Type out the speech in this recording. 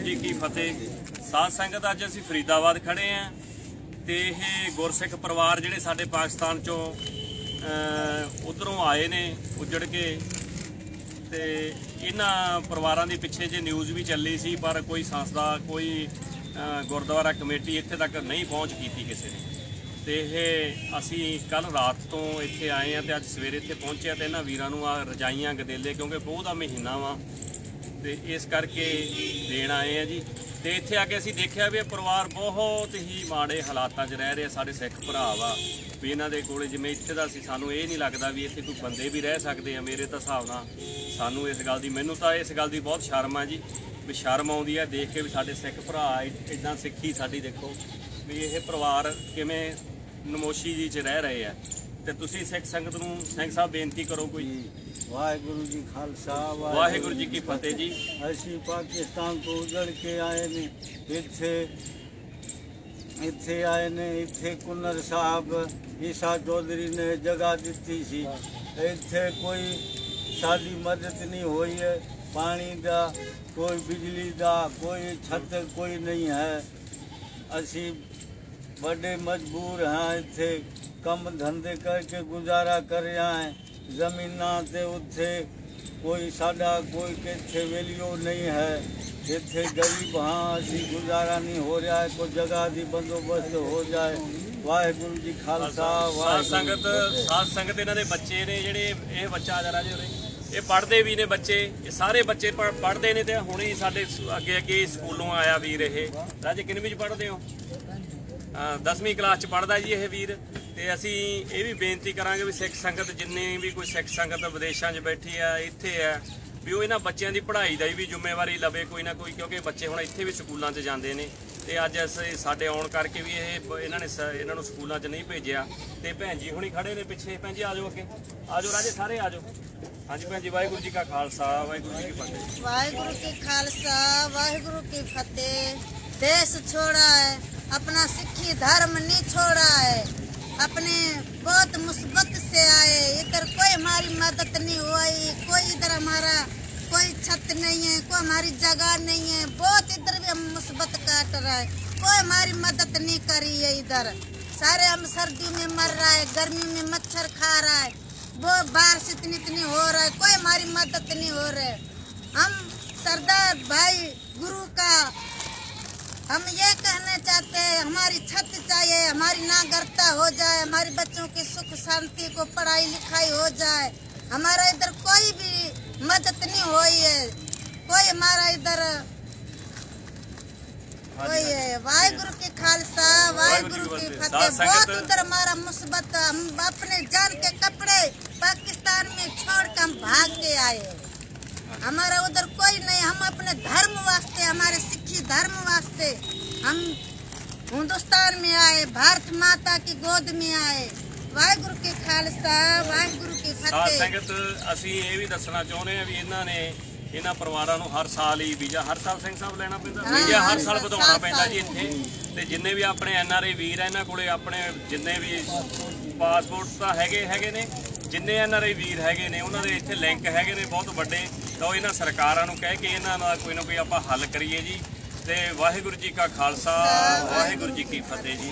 ਵਾਹਿਗੁਰੂ ਜੀ ਕੀ ਫਤਿਹ। ਸਾਧ ਸੰਗਤ ਅੱਜ ਅਸੀਂ ਫਰੀਦਾਬਾਦ ਖੜੇ ਆਂ ਤੇ ਇਹ ਗੁਰਸਿੱਖ ਪਰਿਵਾਰ ਜਿਹੜੇ ਸਾਡੇ ਪਾਕਿਸਤਾਨ ਚੋਂ ਉਧਰੋਂ ਆਏ ਨੇ ਉੱਜੜ ਕੇ ਤੇ ਇਹਨਾਂ ਪਰਿਵਾਰਾਂ ਦੇ ਪਿੱਛੇ ਜੇ ਨਿਊਜ਼ ਵੀ ਚੱਲੀ ਸੀ ਪਰ ਕੋਈ ਸੰਸਥਾ ਕੋਈ ਗੁਰਦੁਆਰਾ ਕਮੇਟੀ ਇੱਥੇ ਤੱਕ ਨਹੀਂ ਪਹੁੰਚ ਕੀਤੀ ਕਿਸੇ ਨੇ। ਤੇ ਇਹ ਅਸੀਂ ਕੱਲ ਰਾਤ ਤੋਂ ਇੱਥੇ ਆਏ ਆ ਤੇ ਅੱਜ ਸਵੇਰੇ ਇੱਥੇ ਪਹੁੰਚੇ ਆ ਤੇ ਇਹਨਾਂ ਵੀਰਾਂ ਨੂੰ ਆ ਰਜਾਈਆਂ, ਗਦੇਲੇ ਕਿਉਂਕਿ ਬਹੁਤ ਦਾ ਮਹੀਨਾ ਵਾ ਤੇ ਇਸ ਕਰਕੇ ਦੇਣ ਆਏ ਆ ਜੀ। ਤੇ ਇੱਥੇ ਆ ਕੇ ਅਸੀਂ ਦੇਖਿਆ ਵੀ ਇਹ ਪਰਿਵਾਰ ਬਹੁਤ ਹੀ ਮਾੜੇ ਹਾਲਾਤਾਂ 'ਚ ਰਹਿ ਰਿਹਾ ਸਾਡੇ ਸਿੱਖ ਭਰਾ ਵਾ। ਵੀ ਇਹਨਾਂ ਦੇ ਕੋਲੇ ਜਿਵੇਂ ਇੱਥੇ ਦਾ ਸੀ, ਸਾਨੂੰ ਇਹ ਨਹੀਂ ਲੱਗਦਾ ਵੀ ਇੱਥੇ ਕੋਈ ਬੰਦੇ ਵੀ ਰਹਿ ਸਕਦੇ ਆ, ਮੇਰੇ ਤਾਂ ਹਿਸਾਬ ਨਾਲ ਸਾਨੂੰ ਇਸ ਗੱਲ ਦੀ, ਮੈਨੂੰ ਤਾਂ ਇਸ ਗੱਲ ਦੀ ਬਹੁਤ ਸ਼ਰਮ ਆ ਜੀ। ਵੀ ਸ਼ਰਮ ਆਉਂਦੀ ਆ ਦੇਖ ਕੇ ਵੀ ਸਾਡੇ ਸਿੱਖ ਭਰਾ ਇਦਾਂ ਸਿੱਖੀ ਸਾਡੀ ਦੇਖੋ। ਵੀ ਇਹ ਪਰਿਵਾਰ ਕਿਵੇਂ ਨਮੋਸ਼ੀ ਜੀ 'ਚ ਰਹਿ ਰਹੇ ਆ। ਤੇ ਤੁਸੀਂ ਸਿੱਖ ਸੰਗਤ ਨੂੰ ਸਿੰਘ ਸਾਹਿਬ ਬੇਨਤੀ ਕਰੋ ਕੋਈ। ਵਾਹਿਗੁਰੂ ਜੀ ਖਾਲਸਾ ਵਾਹਿਗੁਰੂ ਜੀ ਕੀ ਫਤਿਹ ਜੀ। ਅਸੀਂ ਪਾਕਿਸਤਾਨ ਤੋਂ ਉਜੜ ਕੇ ਆਏ ਨੇ ਇੱਥੇ ਇੱਥੇ ਆਏ ਨੇ ਇੱਥੇ ਕੁਨਰ ਸਾਹਿਬ ਈਸਾ ਚੌਧਰੀ ਨੇ ਜਗ੍ਹਾ ਦਿੱਤੀ ਸੀ। ਇੱਥੇ ਕੋਈ ਸਾਡੀ ਮਦਦ ਨਹੀਂ ਹੋਈ ਹੈ ਪਾਣੀ ਦਾ ਕੋਈ ਬਿਜਲੀ ਦਾ ਕੋਈ ਛੱਤ ਕੋਈ ਨਹੀਂ ਹੈ। ਅਸੀਂ ਬੜੇ ਮਜਬੂਰ ਹਾਂ ਇੱਥੇ। ਕੰਮ ਧੰਦੇ ਕਰਕੇ ਗੁਜ਼ਾਰਾ ਕਰ ਰਹੇ ਹਾਂ ਜ਼ਮੀਨਾਂ ਤੇ ਉੱਥੇ ਕੋਈ ਸਾਡਾ ਕੋਈ ਕਿੱਥੇ ਵੈਲਿਊ ਨਹੀਂ ਹੈ। ਇੱਥੇ ਗਰੀਬ ਹਾਂ ਅਸੀਂ ਗੁਜ਼ਾਰਾ ਨਹੀਂ ਹੋ ਰਿਹਾ ਕੋਈ ਜਗ੍ਹਾ ਦੀ ਬੰਦੋਬਸਤ ਹੋ ਜਾਏ। ਵਾਹਿਗੁਰੂ ਜੀ ਖਾਲਸਾ ਸਾਧ ਵਾਹਿਗੁਰੂ ਸੰਗਤ। ਸਾਧ ਸੰਗਤ ਇਹਨਾਂ ਦੇ ਬੱਚੇ ਨੇ ਜਿਹੜੇ ਇਹ ਬੱਚਾ ਜਰਾ ਜੀ ਉਰੇ ਇਹ ਪੜ੍ਹਦੇ ਵੀ ਨੇ ਬੱਚੇ, ਇਹ ਸਾਰੇ ਬੱਚੇ ਪੜ੍ਹਦੇ ਨੇ ਤੇ ਹੁਣੇ ਹੀ ਸਾਡੇ ਸ- ਅੱਗੇ ਅੱਗੇ ਸਕੂਲੋਂ ਆਇਆ ਵੀਰ ਇਹ। ਰਾਜੇ ਕਿੰਨਵੀਂ ਚ ਪੜ੍ਹਦੇ ਹੋ? 10ਵੀਂ ਕਲਾਸ ਚ ਪੜ੍ਹਦਾ ਜੀ ਇਹ ਵੀਰ ਤੇ ਅਸੀਂ ਇਹ ਵੀ ਬੇਨਤੀ ਕਰਾਂਗੇ ਵੀ ਸਿੱਖ ਸੰਗਤ ਜਿੰਨੇ ਵੀ ਕੋਈ ਸਿੱਖ ਸੰਗਤ ਵਿਦੇਸ਼ਾਂ 'ਚ ਬੈਠੀ ਆ, ਇੱਥੇ ਆ, ਵੀ ਉਹ ਇਹਨਾਂ ਬੱਚਿਆਂ ਦੀ ਪੜ੍ਹਾਈ ਦਾ ਵੀ ਜ਼ਿੰਮੇਵਾਰੀ ਲਵੇ ਕੋਈ ਨਾ ਕੋਈ, ਕਿਉਂਕਿ ਬੱਚੇ ਹੁਣ ਇੱਥੇ ਵੀ ਸਕੂਲਾਂ 'ਚ ਜਾਂਦੇ ਨੇ। ਤੇ ਅੱਜ ਅਸੀਂ ਸਾਡੇ ਆਉਣ ਕਰਕੇ ਵੀ ਇਹ ਬ- ਇਹਨਾਂ ਨੇ ਸ- ਇਹਨਾਂ ਨੂੰ ਸਕੂਲਾਂ 'ਚ ਨਹੀਂ ਭੇਜਿਆ ਤੇ ਭੈਣ ਜੀ ਹੁਣੀ ਖੜੇ ਨੇ ਪਿੱਛੇ ਭੈਣ ਜੀ ਆਜੋ ਅੱਗੇ ਆਜੋ ਰਾਜੇ ਸਾਰੇ ਆਜੋ ਹਾਂਜੀ ਭੈਣ ਜੀ ਵਾਹਿਗੁਰੂ ਜੀ ਕਾ ਖਾਲਸਾ ਵਾਹਿਗੁਰੂ ਜੀ ਕੀ ਫਤਿਹ वाहिगुरु की खालसा वाहिगुरु की फतेह देश छोड़ा है अपना सिखी धर्म नहीं छोड़ा है अपने बहुत मुसीबत से आए इधर कोई हमारी मदद नहीं हुई कोई इधर हमारा कोई छत नहीं है कोई हमारी जगह नहीं है बहुत इधर भी हम मुसीबत रहा है। कोई हमारी मदद नहीं करी है इधर। सारे हम सर्दी में मर रहा है, गर्मी में मच्छर खा रहा है। वो बारिश इतनी इतनी हो रहा है। कोई हमारी मदद नहीं हो रहा हम सरदार भाई गुरु का हम ये कहना चाहते हैं, हमारी छत चाहिए, हमारी नागरिकता हो जाए, हमारे बच्चों की सुख शांति को पढ़ाई लिखाई हो जाए। हमारा इधर कोई भी मदद नहीं हुई है। कोई हमारा इधर कोई है वाहिगुरु की खालसा वाहिगुरु की साथ फतेह संगत- बहुत उधर हमारा मुसीबत हम अपने जान के कपड़े पाकिस्तान में छोड़ के हम भाग के आए हैं। हमारा उधर कोई नहीं हम अपने धर्म वास्ते हमारे सिखी धर्म वास्ते हम हिंदुस्तान में आए भारत माता की गोद में आए वाहिगुरु की खालसा वाहिगुरु की ਸਾਧ फतेह ਸੰਗਤ ਅਸੀਂ ਇਹ ਵੀ ਦੱਸਣਾ ਚਾਹੁੰਦੇ ਆ ਵੀ ਇਹਨਾਂ ਨੇ ਇਹਨਾਂ ਪਰਿਵਾਰਾਂ ਨੂੰ ਹਰ ਸਾਲ ਹੀ ਵੀਜ਼ਾ ਹਰ ਸਾਲ ਸਿੰਘ ਸਾਹਿਬ ਲੈਣਾ ਪੈਂਦਾ ਵੀਜ਼ਾ ਹਰ ਸਾਲ ਵਧਾਉਣਾ ਪੈਂਦਾ ਜੀ। ਇੱਥੇ। ਤੇ ਜਿੰਨੇ ਵੀ ਆਪਣੇ ਐਨ ਆਰ ਆਈ ਵੀਰ ਆ ਇਹਨਾਂ ਕੋਲੇ ਆਪਣੇ ਜਿੰਨੇ ਵੀ ਪਾਸਪੋਰਟ ਤਾਂ ਹੈਗੇ ਹੈਗੇ ਨੇ। ਜਿੰਨੇ ਐਨ ਆਰ ਆਈ ਵੀਰ ਹੈਗੇ ਨੇ ਉਹਨਾਂ ਦੇ ਇੱਥੇ ਲਿੰਕ ਹੈਗੇ ਨੇ ਬਹੁਤ ਵੱਡੇ। ਤਾਂ ਇਹਨਾਂ ਸਰਕਾਰਾਂ ਨੂੰ ਕਹਿ ਕੇ ਇਹਨਾਂ ਦਾ ਕੋਈ ਨਾ ਕੋਈ ਆਪਾਂ ਹੱਲ ਕਰੀਏ ਜੀ। ਤੇ ਵਾਹਿਗੁਰੂ ਜੀ ਕਾ ਖਾਲਸਾ ਵਾਹਿਗੁਰੂ ਜੀ ਕੀ ਫਤਿਹ ਜੀ।